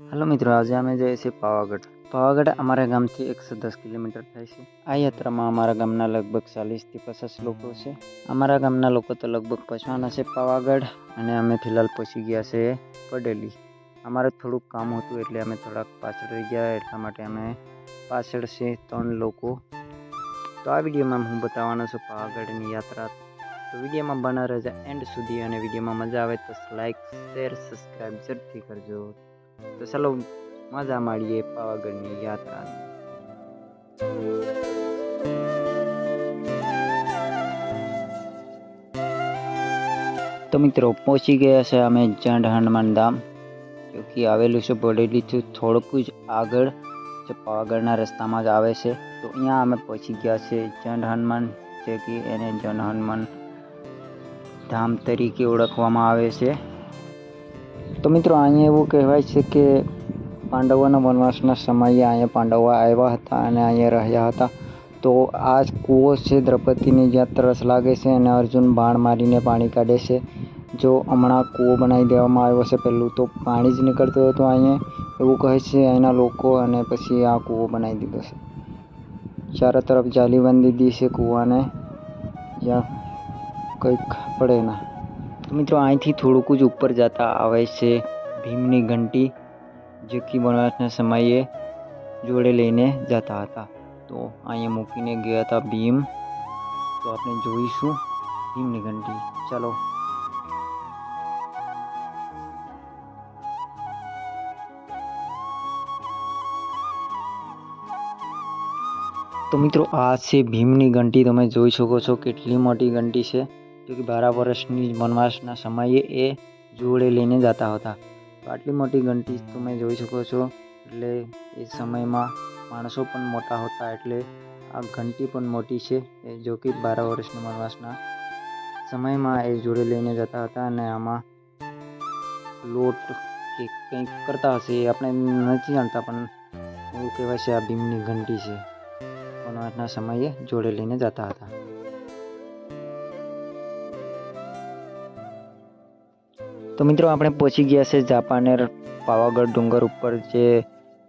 હાલો મિત્રો, આજે અમે જઈએ છીએ પાવાગઢ. પાવાગઢ અમારા ગામથી એકસો દસ કિલોમીટર થાય છે. આ યાત્રામાં અમારા ગામના લગભગ ચાલીસથી પચાસ લોકો છે. અમારા ગામના લોકો તો લગભગ પહોંચવાના છે પાવાગઢ અને અમે ફિલહાલ પહોંચી ગયા છે પડેલી. અમારે થોડુંક કામ હતું એટલે અમે થોડાક પાછળ રહી ગયા, એટલા માટે અમે પાછળ છે ત્રણ લોકો. તો આ વિડીયોમાં હું બતાવવાનો છું પાવાગઢની યાત્રા. તો વિડીયોમાં બના રહેજા એન્ડ સુધી અને વિડીયોમાં મજા આવે તો લાઈક શેર સબસ્ક્રાઈબ જરૂરથી કરજો. તો ચાલો મજા માણીએ પાવાગઢની યાત્રાની. તો મિત્રો, પહોંચી ગયા છે અમે જંડ હનુમાન ધામ. જો કે આવેલું છે બોડેલીથી થોડુંક જ આગળ, જે પાવાગઢના રસ્તામાં જ આવે છે. તો અહીંયા અમે પહોંચી ગયા છે જંડ હનુમાન, જે કે એને જંડ હનુમાન ધામ તરીકે ઓળખવામાં આવે છે. તો મિત્રો, અહીંયા એવું કહેવાય છે કે પાંડવોના વનવાસના સમયે અહીંયા પાંડવો આવ્યા હતા અને અહીંયા રહ્યા હતા. તો આ જ કૂવો છે દ્રૌપદીને જ્યાં તરસ લાગે છે અને અર્જુન બાણ મારીને પાણી કાઢે છે. જો હમણાં કૂવો બનાવી દેવામાં આવ્યો છે પહેલું તો પાણી જ નીકળતું હતું અહીંયા. એવું કહે છે અહીંના લોકો અને પછી આ કૂવો બનાવી દીધો છે. ચારો તરફ જાલી બાંધી દીધી છે કૂવાને. જ્યાં કંઈક પડે ના તો મિત્રો અહીંથી થોડુંક જ ઉપર જતા આવે છે ભીમની ઘંટી જે કે વનવાસના સમયે જોડે લઈને જતા હતા તો અહીંયા મૂકીને ગયા હતા ભીમ તો આપણે જોઈશું ભીમની ઘંટી ચાલો તો મિત્રો આ છે ભીમની ઘંટી તમે જોઈ શકો છો કેટલી મોટી ઘંટી છે જો કે બારા વર્ષની વનવાસના સમયે એ જોડે લઈને જતા હતા. આટલી મોટી ઘંટી તમે જોઈ શકો છો. એટલે એ સમયમાં માણસો પણ મોટા હતા એટલે આ ઘંટી પણ મોટી છે. એ જો કે બારા વર્ષના વનવાસના સમયમાં એ જોડે લઈને જતા હતા અને આમાં લોટ કે કંઈક કરતા હશે એ આપણે નથી જાણતા, પણ એવું કહેવાય છે આ ભીમની ઘંટી છે. વનવાસના સમયે જોડે લઈને જતા હતા. તો મિત્રો આપણે પહોંચી ગયા છે જાપાનેર પાવાગઢ ડુંગર ઉપર જે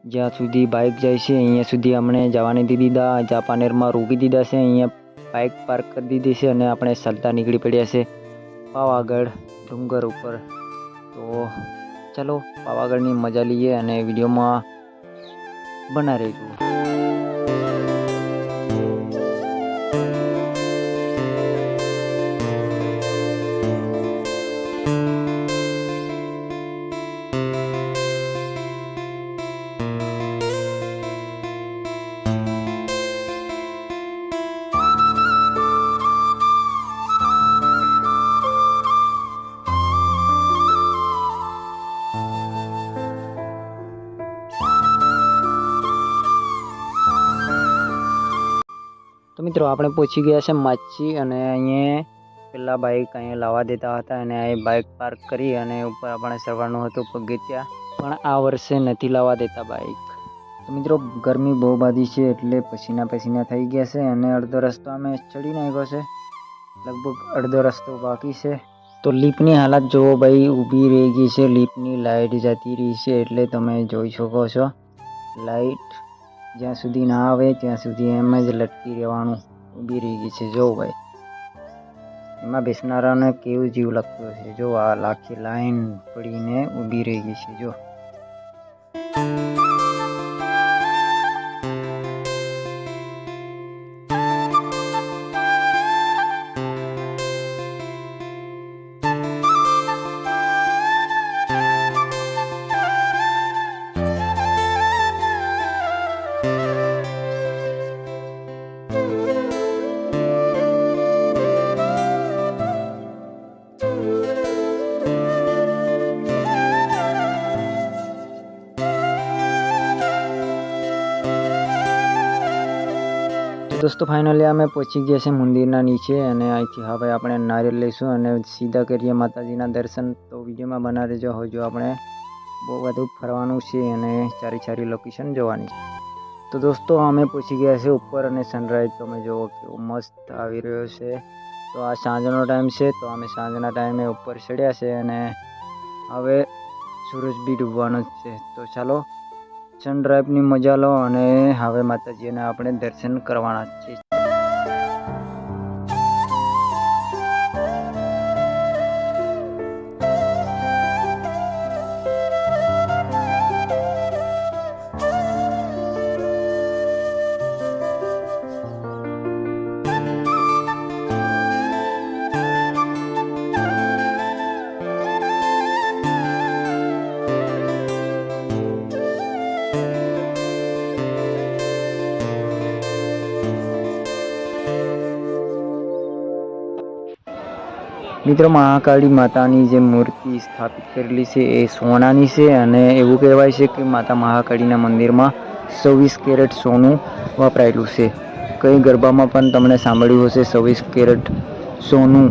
જ્યાં સુધી બાઇક જાય છે, અહીંયા સુધી અમને જવાની દીધા. જાપાનેરમાં રોકી દીધા છે, અહીંયા બાઇક પાર્ક કરી દીધી છે અને આપણે ચાલતા નીકળી પડ્યા છે પાવાગઢ ડુંગર ઉપર. તો ચલો પાવાગઢની મજા લઈએ અને વિડીયોમાં બના રહીશું મિત્રો, આપણે પહોંચી ગયા છે માછી અને અહીંયા પેલા બાઇક અહીંયા લાવવા દેતા હતા અને અહીં બાઇક પાર્ક કરી અને ઉપર આપણે સરવાનું હતું પગથિયા પણ આ વર્ષે નથી લાવવા દેતા બાઇક મિત્રો, ગરમી બહુ બાધી છે એટલે પસીના પસીના થઈ ગયા છે અને અડધો રસ્તો અમે ચડી નાખ્યો છે. લગભગ અડધો રસ્તો બાકી છે. તો લીપની હાલત જુઓ ભાઈ, ઊભી રહી ગઈ છે. લીપની લાઇટ જતી રહી છે એટલે તમે જોઈ શકો છો. લાઇટ જ્યાં સુધી ના આવે, ત્યાં સુધી એમ જ લટકી રહેવાનું ઊભી રહી ગઈ છે. જો ભાઈ, એમાં બેસનારાને કેવું જીવ લાગતો હશે? જો આ લાખી લાઈન પડીને ઊભી રહી ગઈ છે, જો. દોસ્તો ફાઇનલી અમે પહોંચી ગયા છે મંદિરના નીચે અને અહીંથી હવે આપણે નારિયેળ લઈશું અને સીધા કરીએ માતાજીના દર્શન. તો વિડીયોમાં બના રહેજો હજુ આપણે બહુ બધું ફરવાનું છે અને સારી સારી લોકેશન જોવાની છે. તો દોસ્તો, અમે પહોંચી ગયા છે ઉપર અને સનરાઈઝ તમે જુઓ કેવો મસ્ત આવી રહ્યો છે. તો આ સાંજનો ટાઈમ છે. તો અમે સાંજના ટાઈમે ઉપર ચડ્યા છે અને હવે સૂરજ બી ડૂબવાનો જ છે. તો ચાલો સનરાઈઝની મજા લો અને હવે માતાજીના આપણે દર્શન કરવાના છે મિત્રો, મહાકાળી માતાની જે મૂર્તિ સ્થાપિત કરેલી છે એ સોનાની છે અને એવું કહેવાય છે કે માતા મહાકાળીના મંદિરમાં છવ્વીસ કેરેટ સોનું વપરાયેલું છે. કઈ ગરબામાં પણ તમને સાંભળ્યું હશે, છવ્વીસ કેરેટ સોનું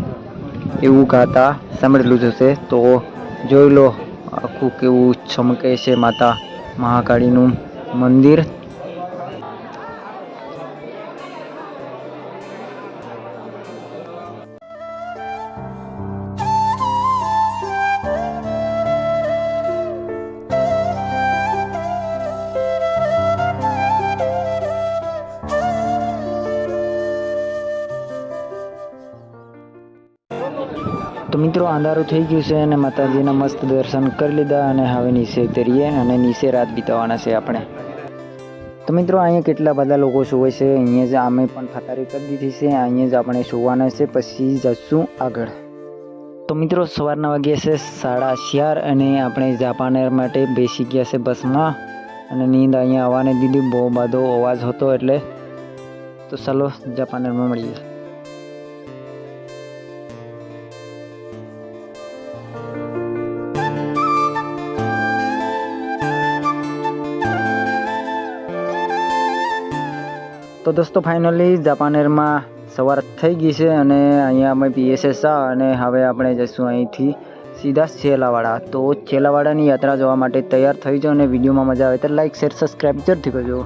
એવું ગાતા સાંભળેલું જ હશે. તો જોઈ લો, આખું કેવું ચમકે છે માતા મહાકાળીનું મંદિર. તો મિત્રો, અંધારું થઈ ગયું છે અને માતાજીના મસ્ત દર્શન કરી લીધા અને હવે નીચે ઉતરીએ અને નીચે રાત બીતાવાના છે આપણે. તો મિત્રો, અહીંયા કેટલા બધા લોકો સુવે છે? અહીંયા જ અમે પણ ફતારી કરી દીધી છે. અહીંયા જ આપણે સુવાના છે, પછી જશું આગળ. તો મિત્રો, સવારના વાગ્યા છે સાડા ચાર અને આપણે જાપાનેર માટે બેસી ગયા છે બસમાં. અને નીંદ અહીંયા આવવાને દીધી, બહુ બધો અવાજ હતો એટલે. તો ચાલો જાપાનેરમાં મળીએ. તો દોસ્તો ફાઇનલી જાપાનેરમાં સવાર થઈ ગઈ છે અને અહીંયા અમે પીએસએસ અને હવે આપણે જઈશું અહીંથી સીધા છેલાવાડા. તો છેલાવાડાની યાત્રા જોવા માટે તૈયાર થઈ જાઓ અને વિડીયોમાં મજા આવે તો લાઈક શેર સબસ્ક્રાઈબ જરૂરથી કરજો.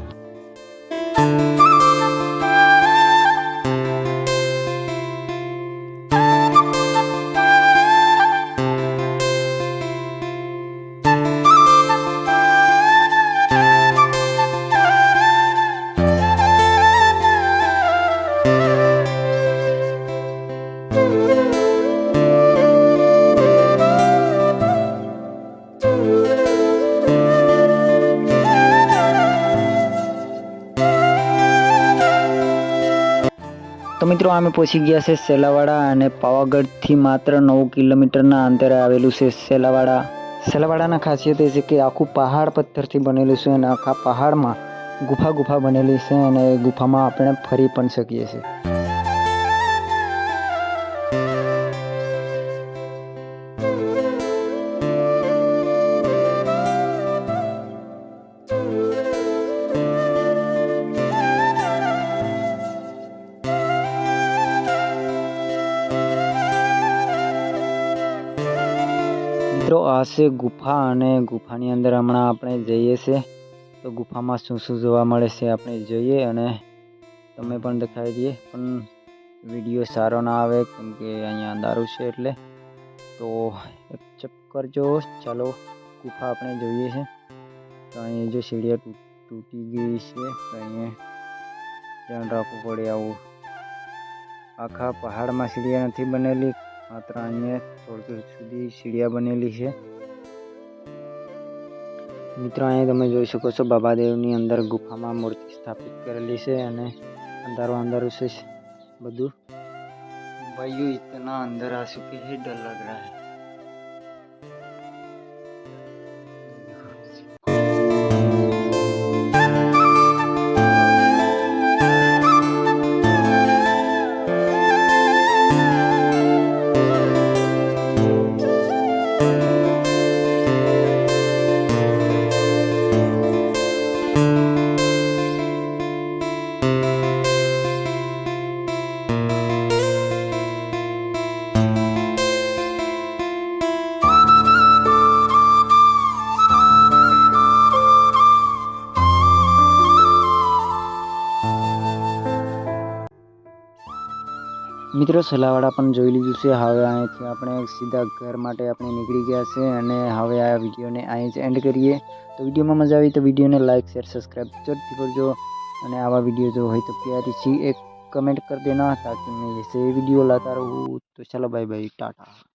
મિત્રો, અમે પહોંચી ગયા છે સેલાવાડા અને પાવાગઢથી માત્ર નવ કિલોમીટરના અંતરે આવેલું છે સેલાવાડા. સેલાવાડાના ખાસિયત એ છે કે આખું પહાડ પથ્થરથી બનેલું છે અને આખા પહાડમાં ગુફા ગુફા બનેલી છે અને ગુફામાં આપણે ફરી પણ શકીએ છીએ. મિત્રો, આ છે ગુફા અને ગુફાની અંદર હમણાં આપણે જઈએ છીએ તો ગુફામાં શું શું જોવા મળે છે આપણે જોઈએ અને તમે પણ દેખાડી દઈએ. પણ વીડિયો સારો ના આવે કેમ કે અહીંયા અંધારું છે એટલે. તો એક ચક્કર જો, ચાલો ગુફા આપણે જોઈએ છે. તો અહીંયા જો સીડીયા તૂટી ગઈ છે, તો અહીંયા ધ્યાન રાખવું પડે આવું. આખા પહાડમાં સીડીયા નથી બનેલી. માત્ર અહીંયા થોડી સુધી સીડિયા બનેલી છે. મિત્રો, અહીંયા તમે જોઈ શકો છો બાબાદેવની અંદર ગુફામાં મૂર્તિ સ્થાપિત કરેલી છે અને અંધારું અંધારું છે બધું. ભાઈઓ ઇતના અંદર આ ચુકે હે ડર લગ રહા है મિત્રો સલાવાડા પણ જોઈ લીધું છે હવે અહીંથી આપણે સીધા ઘર માટે આપણે નીકળી ગયા છે અને હવે આ વિડીયોને અહીં જ એન્ડ કરીએ તો વિડીયોમાં મજા આવી તો વિડીયોને લાઇક શેર સબસ્ક્રાઈબ જરૂરથી કરજો અને આવા વિડીયો જો હોય તો प्यारी सी एक कमेंट कर देना ताकि मैं ऐसे वीडियो लाता रहूँ तो चलो बाय बाय टाटा